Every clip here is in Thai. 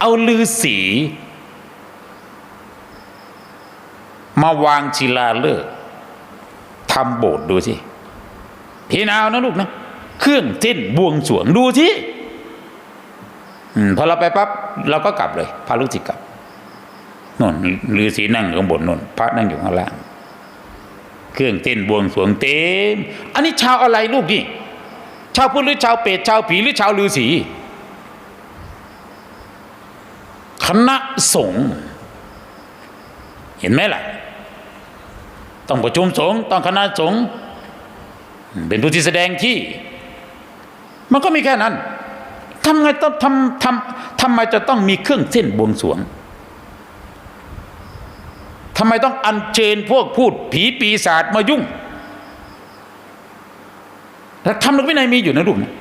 เอาลือสี มาวางศิลาฤกษ์ทำโบสถ์ดูสิพี่นาวนะลูกนะ เครื่องเส้นบวงสวงดูสิพอเราไปปั๊บเราก็กลับเลยพาลูกศิษย์กลับนนฤาษีนั่งอยู่ข้างบนนนพระนั่งอยู่ข้างล่าง เครื่องเต้นบวงสวงเต็ม อันนี้ชาวอะไรลูกนี่ ชาวพุทธหรือชาวเปรตชาวผีหรือชาวฤาษี คณะสงฆ์เห็นไหมล่ะ ต้องประชุมสงฆ์ต้องคณะสงฆ์เป็นผู้ที่แสดงที่ มันก็มีแค่นั้นทำไงต้องทำทำทำไมจะต้องมีเครื่องเส้นบวงสรวงทำไมต้องอัญเชิญพวกพูดผีปีศาจมายุ่งแล้วทำหลักวินัยมีอยู่นะลูกนะ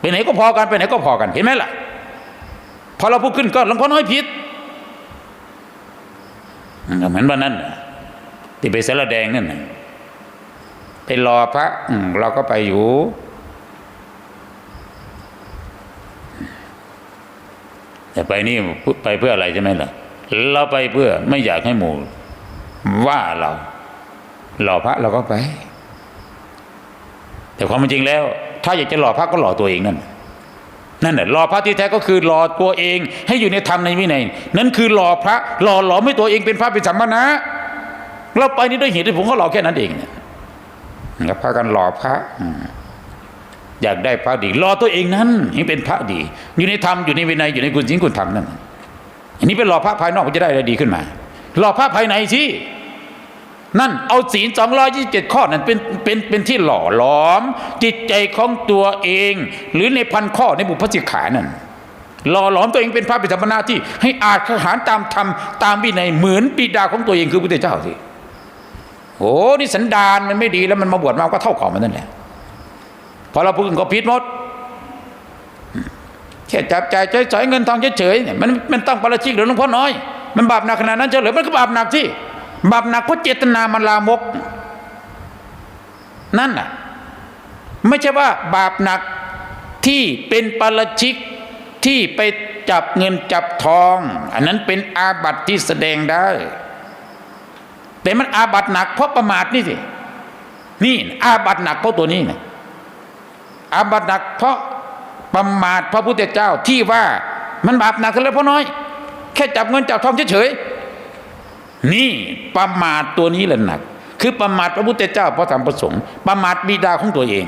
ไปไหนก็พอกันไปไหนก็พอกันเห็นไหมล่ะ พอเราพูดขึ้นก็หลวงพ่อน้อยผิดเหมือนวันนั้นนะที่ไปสารแดงนั่นไปรอพระเราก็ไปอยู่ แต่ไปนี่ไปเพื่ออะไรใช่ไหมล่ะ เราไปเพื่อไม่อยากให้หมู่ว่าเราหล่อพระเราก็ไป แต่ความจริงแล้ว ถ้าอยากจะหล่อพระก็หล่อตัวเองนั่น นั่นแหละหล่อพระที่แท้ก็คือหล่อตัวเองให้อยู่ในธรรมในวินัยนั่นคือหล่อพระหล่อหล่อไมให้ตัวเองเป็นพระเป็นสัมมานะเราไปนี่ด้วยเหตุที่ผมก็หล่อแค่นั้นเองเนี่ยกับพากันหล่อพระอยากได้พระดีหล่อตัวเองนั้นให้เป็นพระดี อยู่ในธรรมอยู่ในวินัยอยู่ในคุณศีลคุณธรรมนั่นอันนี้เป็นหล่อพระภายนอกมันจะได้อะไรดีขึ้นมาหล่อพระภายในสิ นั่นเอาศีลสองร้อยยี่สิบเจ็ดข้อนั้นเป็นเป็นเป็นที่หล่อหลอม จิตใจของตัวเอง หรือในพันข้อในบุพสิกขานั่นหล่อหลอมตัวเองเป็นพระเป็นธรรมนาที่ให้อาจขหารตามธรรมตามวินัยเหมือนปิดาของตัวเองคือพระพุทธเจ้าสิโอ้นี่สันดานมันไม่ดีแล้วมันมาบวชมาก็เท่าของมันนั่นแหละพอเราพูดก็ผิดหมดแค่จับจ่ายใช้สอยเงินทองเฉยๆเนี่ยมันมันต้องประชิกหรือหลวงพ่อน้อย มันบาปหนักขนาดนั้นเฉลยมันก็บาปหนักที่ บาปหนักเพราะเจตนามันลามก นั่นน่ะ ไม่ใช่ว่าบาปหนักที่เป็นปรชิกที่ไปจับเงินจับทอง อันนั้นเป็นอาบัติที่แสดงได้ แต่มันอาบัติหนักเพราะประมาทนี่สินี่อาบัติหนักเพราะตัวนี้นะอาบัติหนักเพราะประมาทพระพุทธเจ้าที่ว่ามันบาปหนักกันแล้วพ่อน้อย แค่จับเงินจับทองเฉยๆ นี่ประมาทตัวนี้แหละหนัก คือประมาทพระพุทธเจ้าพระธรรมพระสงฆ์ประมาทบิดาของตัวเอง